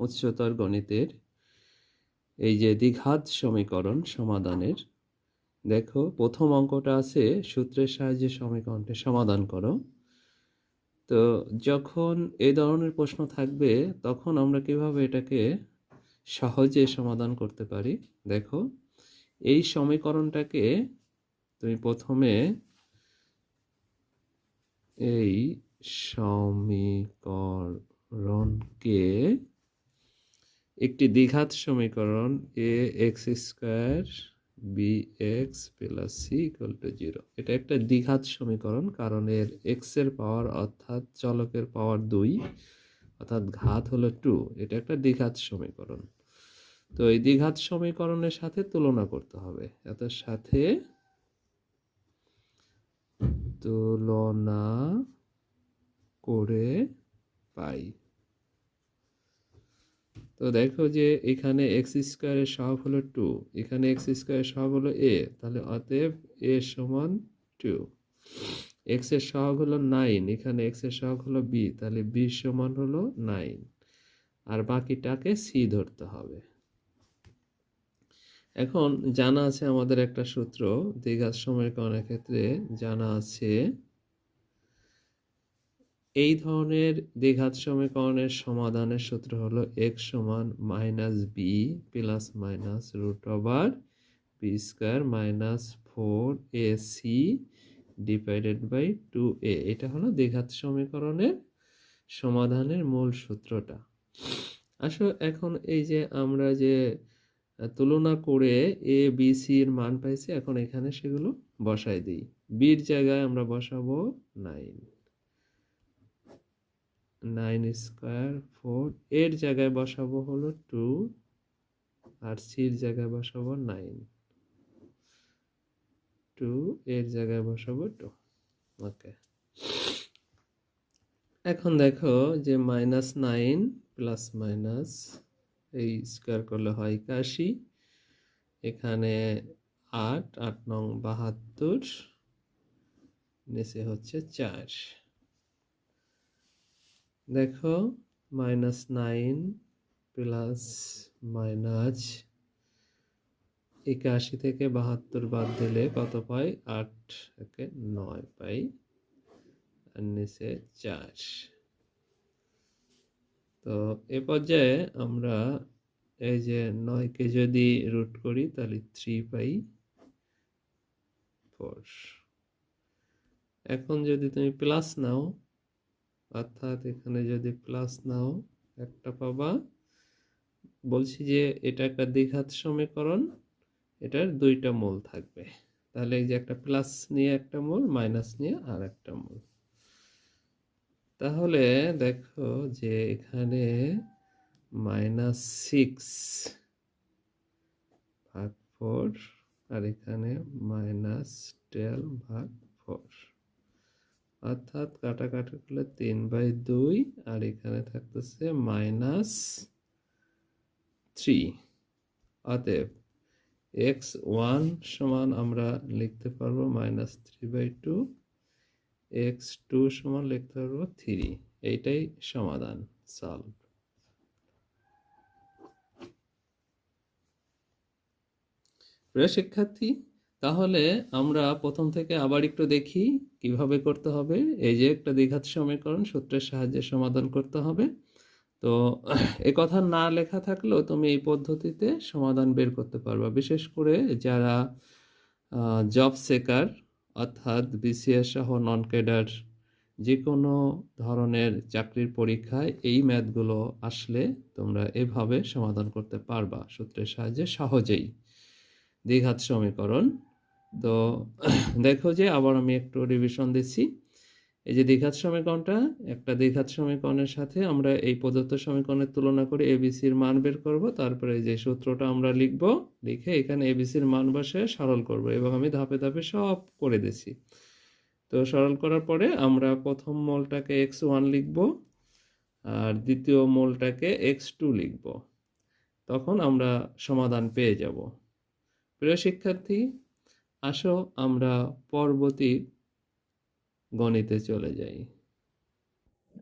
উচ্চতর গণিতের এই যে দ্বিঘাত সমীকরণ সমাধানের, দেখো প্রথম অঙ্কটা আছে সূত্রের সাহায্যে সমীকরণটি সমাধান করো। তো যখন এই ধরনের প্রশ্ন থাকবে, তখন আমরা কীভাবে এটাকে সহজে সমাধান করতে পারি? দেখো, এই সমীকরণটাকে তুমি প্রথমে এই সমীকরণকে একটি দ্বিঘাত সমীকরণ a x square b x plus c equal to zero এটা একটা দ্বিঘাত সমীকরণ, কারণ এর এক্সের পাওয়ার অর্থাৎ চলকের পাওয়ার দুই, অর্থাৎ ঘাত হলো টু এটা একটা দ্বিঘাত সমীকরণ। তো এই দ্বিঘাত সমীকরণের সাথে তুলনা করতে হবে। এটার সাথে তুলনা করে পাই। তো দেখো যে এখানে এক্স স্কোয়ারের সহগ হলো টু এখানে এক্স স্কোয়ারের সহগ হলো এ তাহলে অতএব এ সমান টু এক্সের সহগ হলো নাইন এখানে এক্সের সহগ হলো বি তাহলে বি সমান হলো নাইন আর বাকিটাকে সি ধরতে হবে। এখন জানা আছে আমাদের একটা সূত্র, দ্বিঘাত সমীকরণের ক্ষেত্রে জানা আছে এই ধরনের দ্বিঘাত সমীকরণের সমাধানের সূত্র হলো এক্স সমান minus b plus minus root over b square minus four a c divided by two a এটা হলো দ্বিঘাত সমীকরণের সমাধানের মূল সূত্রটা। আসলে এখন এই যে আমরা যে তুলনা করে এ বি সি এর মান পাইছি, এখন এখানে সেগুলো বসাই দিই। বির জায়গায় আমরা বসাবো নাইন নাইন স্কোয়ার ফোর এর জায়গায় বসাবো হলো টু আর সির জায়গায় বসাবো নাইন টু এর জায়গায় বসাবো টু ওকে এখন দেখো যে মাইনাস নাইন প্লাস মাইনাস এই স্কোয়ার করলে হয় একাশি। এখানে আট আট নং বাহাত্তর, নিচে হচ্ছে চার। দেখো মাইনাস নাইন প্লাস মাইনাস একাশি থেকে বাহাত্তর বাদ দিলে কত পাই? আট, একে নয় পাই। নিচে চার। তো এ পর্যায়ে আমরা এই যে নয়কে যদি রুট করি, তাহলে থ্রি পাই ফোর এখন যদি তুমি প্লাস নাও অর্থাৎ এখানে যদি প্লাস নাও, একটা পাবা। বলছি যে এটা একটা দ্বিঘাত সমীকরণ, এটার দুইটা মূল থাকবে। তাহলে এই যে একটা প্লাস নিয়ে একটা মূল মাইনাস নিয়ে আর একটা মূল। তাহলে দেখো যে এখানে মাইনাস সিক্স ভাগ ফোর আর এখানে মাইনাস টুয়েলভ ভাগ ফোর অর্থাৎ কাটাকাটি করলে তিন বাই দুই, আর এখানে থাকতেছে মাইনাস থ্রি অতএব এক্স ওয়ান সমান আমরা লিখতে পারব minus three by two x two সমান লিখতে পারব থ্রি এইটাই সমাধান সলভ প্রিয় শিক্ষার্থী তাহলে আমরা প্রথম থেকে আবার একটু দেখি কীভাবে করতে হবে। এই যে একটা দ্বিঘাত সমীকরণ, সূত্রের সাহায্যে সমাধান করতে হবে। তো এ কথা না লেখা থাকলেও তুমি এই পদ্ধতিতে সমাধান বের করতে পারবা। বিশেষ করে যারা জব সেকার অর্থাৎ বিসিএস সহ নন ক্যাডার যে কোনো ধরনের চাকরির পরীক্ষায় এই ম্যাথগুলো আসলে তোমরা এভাবে সমাধান করতে পারবা সূত্রের সাহায্যে সহজেই। দ্বিঘাত সমীকরণ তো দেখো যে আবার আমি একটু রিভিশন দিচ্ছি। এই যে দ্বিঘাত সমীকরণটা, একটা দ্বিঘাত সমীকরণের সাথে আমরা এই প্রদত্ত সমীকরণের তুলনা করে এবিসির মান বের করব। তারপরে যে সূত্রটা আমরা লিখব, লিখে এখানে এবিসির মান বসে সরল করব এবং আমি ধাপে ধাপে সব করে দিছি তো সরল করার পরে আমরা প্রথম মোলটাকে এক্স ওয়ান লিখব আর দ্বিতীয় মোলটাকে এক্স টু লিখব। তখন আমরা সমাধান পেয়ে যাব। প্রিয় শিক্ষার্থী আসো আমরা পরবর্তী গণিতে চলে যাই।